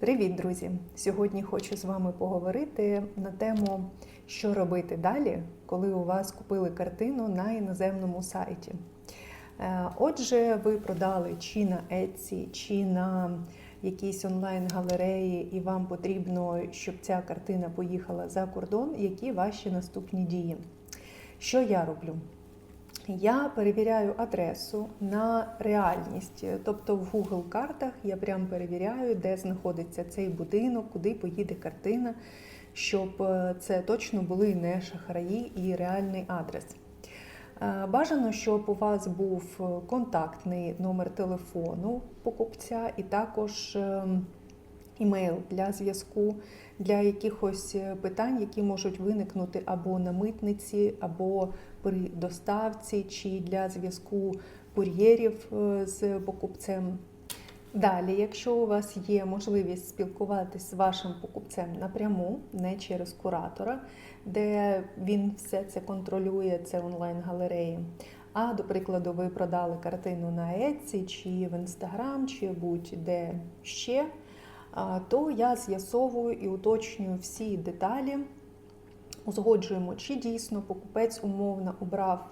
Привіт, друзі! Сьогодні хочу з вами поговорити на тему, що робити далі, коли у вас купили картину на іноземному сайті. Е, Отже, ви продали чи на Etsy, чи на якійсь онлайн-галереї, і вам потрібно, щоб ця картина поїхала за кордон. Які ваші наступні дії? Що я роблю? Я перевіряю адресу на реальність, тобто в Google картах я прям перевіряю, де знаходиться цей будинок, куди поїде картина, щоб е, це точно були не шахраї і реальний адрес. Е, Бажано, щоб у вас був контактний номер телефону покупця і також ем, імейл для зв'язку, для якихось е, питань, які можуть виникнути або на митниці, або при доставці, чи для зв'язку кур'єрів е, з покупцем. Далі, якщо у вас є можливість спілкуватись з вашим покупцем напряму, не через куратора, де він все це контролює, це онлайн-галереї. А, до прикладу, ви продали картину на Etsy, чи в Instagram, чи будь-де ще, то я з'ясовую і уточнюю всі деталі, узгоджуємо, чи дійсно покупець умовно обрав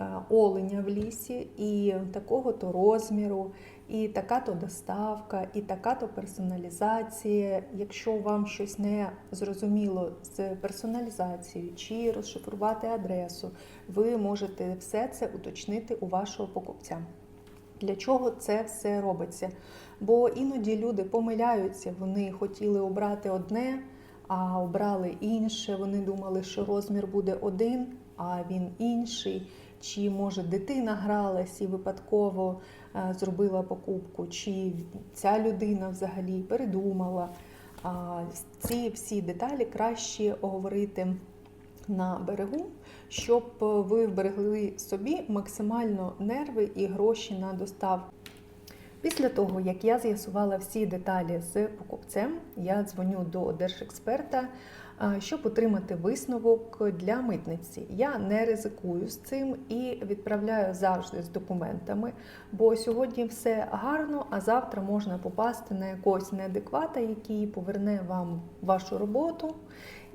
е, оленя в лісі і такого-то розміру, і така-то доставка, і така-то персоналізація. Якщо вам щось не зрозуміло з персоналізацією чи розшифрувати адресу, ви можете все це уточнити у вашого покупця. Для чого це все робиться? Бо іноді люди помиляються, вони хотіли обрати одне, а обрали інше. Вони думали, що розмір буде один, а він інший. Чи може дитина гралась і випадково е, зробила покупку, чи ця людина взагалі передумала. Ці всі деталі краще оговорити на берегу, щоб ви вберегли собі максимально нерви і гроші на доставку. Після того, як я з'ясувала всі деталі з покупцем, я дзвоню до держексперта, щоб отримати висновок для митниці. Я не ризикую з цим і відправляю завжди з документами, бо сьогодні все гарно, а завтра можна попасти на якогось неадеквата, який поверне вам вашу роботу.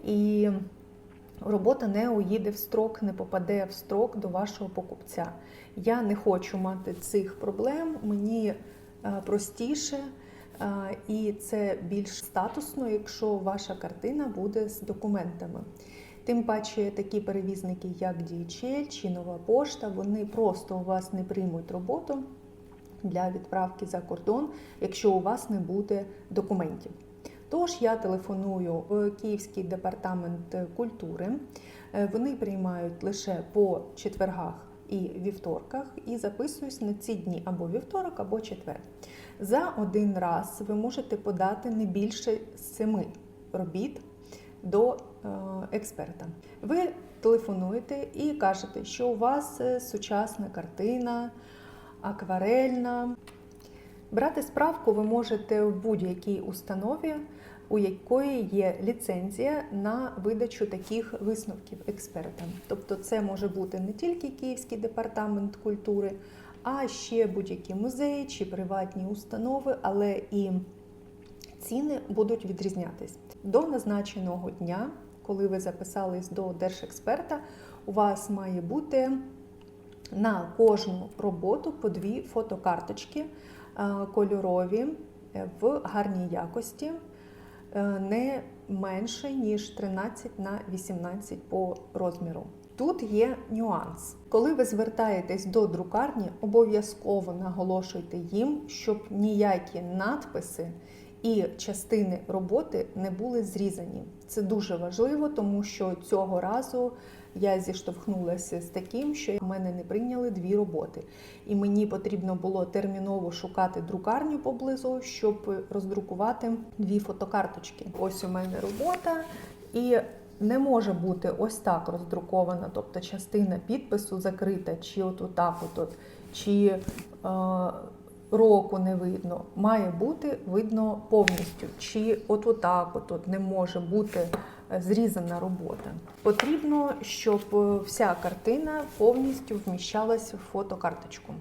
І робота не уїде в строк, не попаде в строк до вашого покупця. Я не хочу мати цих проблем, мені е, простіше. е, І це більш статусно, якщо ваша картина буде з документами. Тим паче такі перевізники, як DHL чи Нова Пошта, вони просто у вас не приймуть роботу для відправки за кордон, якщо у вас не буде документів. Тож я телефоную в Київський департамент культури. Е, Вони приймають лише по четвергах і вівторках, і записуюсь на ці дні або вівторок, або четвер. За один раз ви можете подати не більше семи робіт до е, експерта. Ви телефонуєте і кажете, що у вас е, сучасна картина, акварельна. Брати справку ви можете в будь-якій установі, у якої є ліцензія на видачу таких висновків експертам. Тобто, це може бути не тільки Київський департамент культури, а ще будь-які музеї чи приватні установи, але і ціни будуть відрізнятись. До назначеного дня, коли ви записались до держексперта, у вас має бути на кожну роботу по дві фотокарточки е, кольорові е, в гарній якості, не менше ніж 13 на 18 по розміру. Тут є нюанс. Коли ви звертаєтесь до друкарні, обов'язково наголошуйте їм, щоб ніякі надписи і частини роботи не були зрізані. Це дуже важливо, тому що цього разу я зіштовхнулася з таким, що мене не прийняли дві роботи, і мені потрібно було терміново шукати друкарню поблизу, щоб роздрукувати дві фотокарточки. Ось у мене робота, і не може бути ось так роздрукована, тобто частина підпису закрита, чи от отак, от, чи е, року не видно. Має бути видно повністю, чи от отак, от, не може бути зрізана робота. Потрібно, щоб е, вся картина повністю вміщалася в фотокарточку.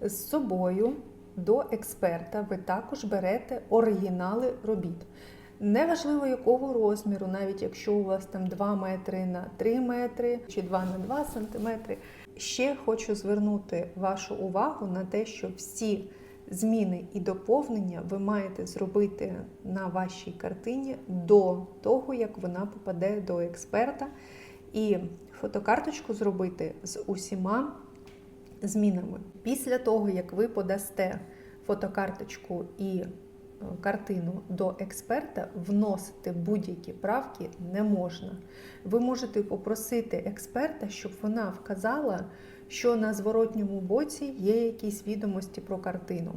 З собою до експерта ви також берете оригінали робіт. Неважливо якого розміру, навіть якщо у вас там 2 метри на 3 метри чи 2 на 2 сантиметри. Ще хочу звернути вашу увагу на те, що всі зміни і доповнення ви маєте зробити на вашій картині до того, як вона попаде до експерта, і фотокарточку зробити з усіма змінами. Після того, як ви подасте фотокарточку і картину до експерта, вносити будь-які правки не можна. Ви можете попросити експерта, щоб вона вказала, що на зворотньому боці є якісь відомості про картину.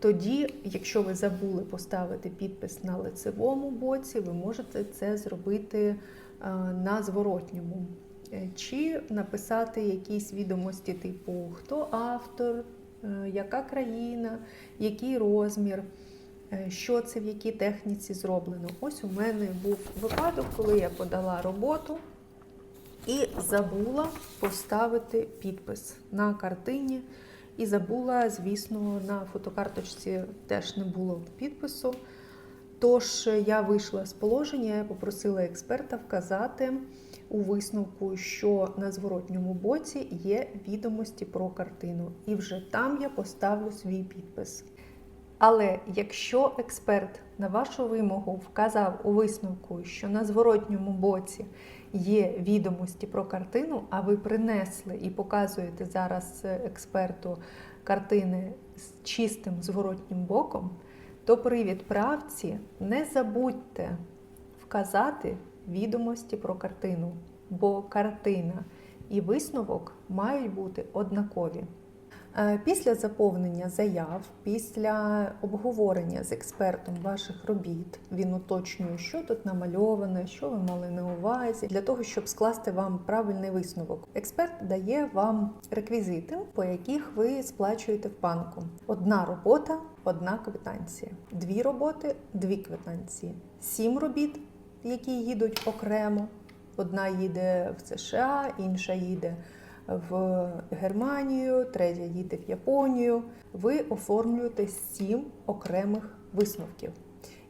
Тоді, якщо ви забули поставити підпис на лицевому боці, ви можете це зробити е, на зворотньому. Е, Чи написати якісь відомості, типу хто автор, е, яка країна, який розмір, що це в якій техніці зроблено. Ось у мене був випадок, коли я подала роботу і забула поставити підпис на картині. І забула, звісно, на фотокарточці теж не було підпису. Тож я вийшла з положення, я попросила експерта вказати у висновку, що на зворотньому боці є відомості про картину, і вже там я поставлю свій підпис. Але якщо експерт на вашу вимогу вказав у висновку, що на зворотньому боці є відомості про картину, а ви принесли і показуєте зараз експерту картини з чистим зворотнім боком, то при відправці не забудьте вказати відомості про картину, бо картина і висновок мають бути однакові. Е, Після заповнення заяв, після обговорення з експертом ваших робіт, він уточнює, що тут намальоване, що ви мали на увазі, для того, щоб скласти вам правильний висновок. Експерт дає вам реквізити, по яких ви сплачуєте в банку. Одна робота, одна квитанція. Дві роботи, дві квитанції. Сім робіт, які їдуть окремо. Одна їде в США, інша їде в Германію, третя їде в Японію. Ви оформлюєте сім окремих висновків.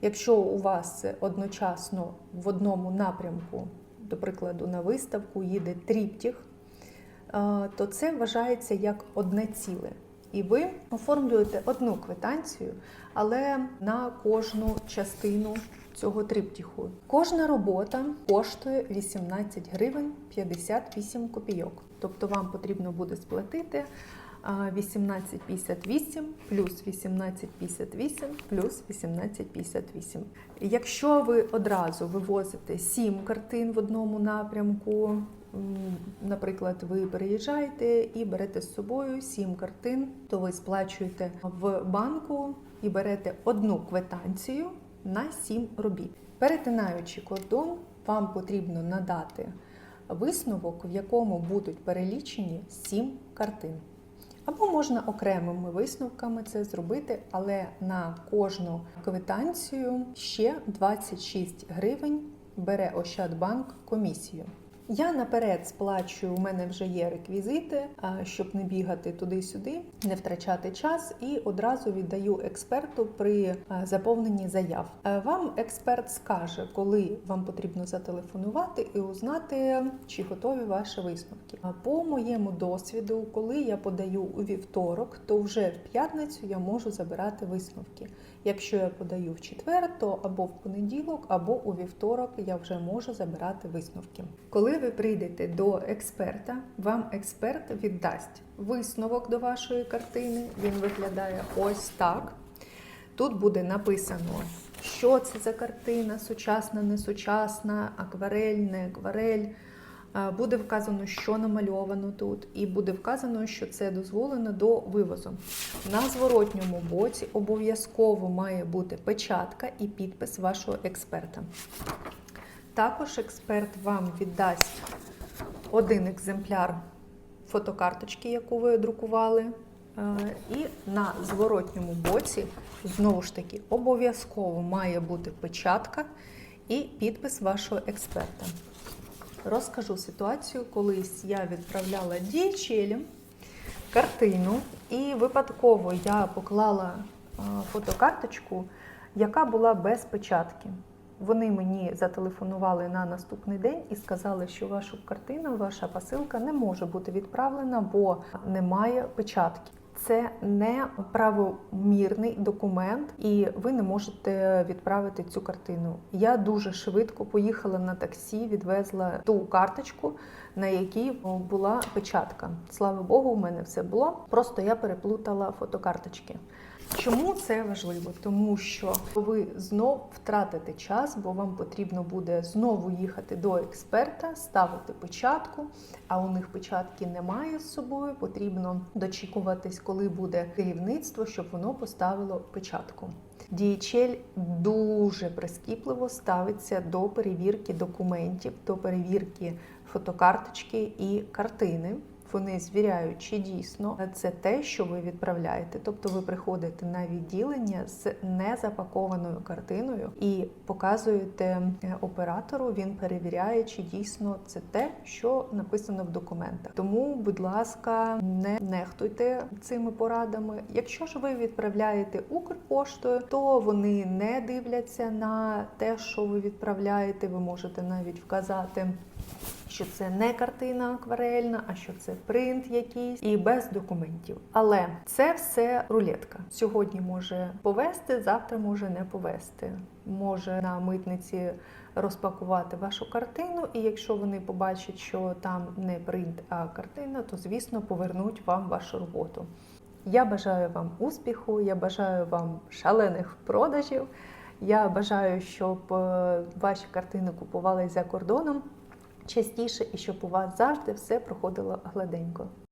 Якщо у вас одночасно в одному напрямку, до прикладу, на виставку їде тріптіх, е, то це вважається як одне ціле. І ви оформлюєте одну квитанцію, але на кожну частину цього триптіху. Кожна робота коштує 18 гривень 58 копійок. Тобто вам потрібно буде сплатити а, 18,58 плюс 18,58 плюс 18,58. Якщо ви одразу вивозите 7 картин в одному напрямку, наприклад, ви переїжджаєте і берете з собою 7 картин, то ви сплачуєте в банку і берете одну квитанцію на 7 робіт. Перетинаючи кордон, вам потрібно надати висновок, в якому будуть перелічені 7 картин. Або можна окремими висновками це зробити, але на кожну квитанцію ще 26 гривень бере Ощадбанк комісію. Я наперед сплачую, у мене вже є реквізити, щоб не бігати туди-сюди, не втрачати час, і одразу віддаю експерту при заповненні заяв. Вам експерт скаже, коли вам потрібно зателефонувати і узнати, чи готові ваші висновки. А По моєму досвіду, коли я подаю у вівторок, то вже в п'ятницю я можу забирати висновки. Якщо я подаю в четвер, то або в понеділок, або у вівторок я вже можу забирати висновки. Коли ви прийдете до експерта, вам експерт віддасть висновок до вашої картини. Він виглядає ось так. Тут буде написано, що це за картина, сучасна, несучасна, акварель, не акварель. Буде вказано, що намальовано тут, і буде вказано, що це дозволено до вивозу. На зворотньому боці обов'язково має бути печатка і підпис вашого експерта. Також експерт вам віддасть один екземпляр фотокарточки, яку ви друкували. Е, І на зворотньому боці, знову ж таки, обов'язково має бути печатка і підпис вашого експерта. Розкажу ситуацію, колись я відправляла DHL картину, І випадково я поклала фотокарточку, яка була без печатки. Вони мені зателефонували на наступний день і сказали, що ваша картина, ваша посилка не може бути відправлена, бо немає печатки. Це не правомірний документ, і ви не можете відправити цю картину. Я дуже швидко поїхала на таксі, відвезла ту карточку, на якій була печатка. Слава Богу, у мене все було. Просто я переплутала фотокарточки. Чому це важливо? Тому що ви знов втратите час, бо вам потрібно буде знову їхати до експерта, ставити печатку, а у них печатки немає з собою. Потрібно дочікуватись, коли буде керівництво, щоб воно поставило печатку. DHL дуже прискіпливо ставиться до перевірки документів, до перевірки фотокарточки і картини. Вони звіряють, чи дійсно це те, що ви відправляєте. Тобто ви приходите на відділення з незапакованою картиною і показуєте е, оператору. Він перевіряє, чи дійсно це те, що написано в документах. Тому, будь ласка, не нехтуйте цими порадами. Якщо ж ви відправляєте Укрпоштою, то вони не дивляться на те, що ви відправляєте. Ви можете навіть вказати що це не картина акварельна, а що це принт якийсь і без документів. Але це все рулетка. Сьогодні може повести, завтра може не повести. Може на митниці розпакувати вашу картину, і якщо вони побачать, що там не принт, а картина, то звісно повернуть вам вашу роботу. Я бажаю вам успіху, я бажаю вам шалених продажів. Я бажаю, щоб е, ваші картини купувались за кордоном частіше і щоб у вас завжди все проходило гладенько.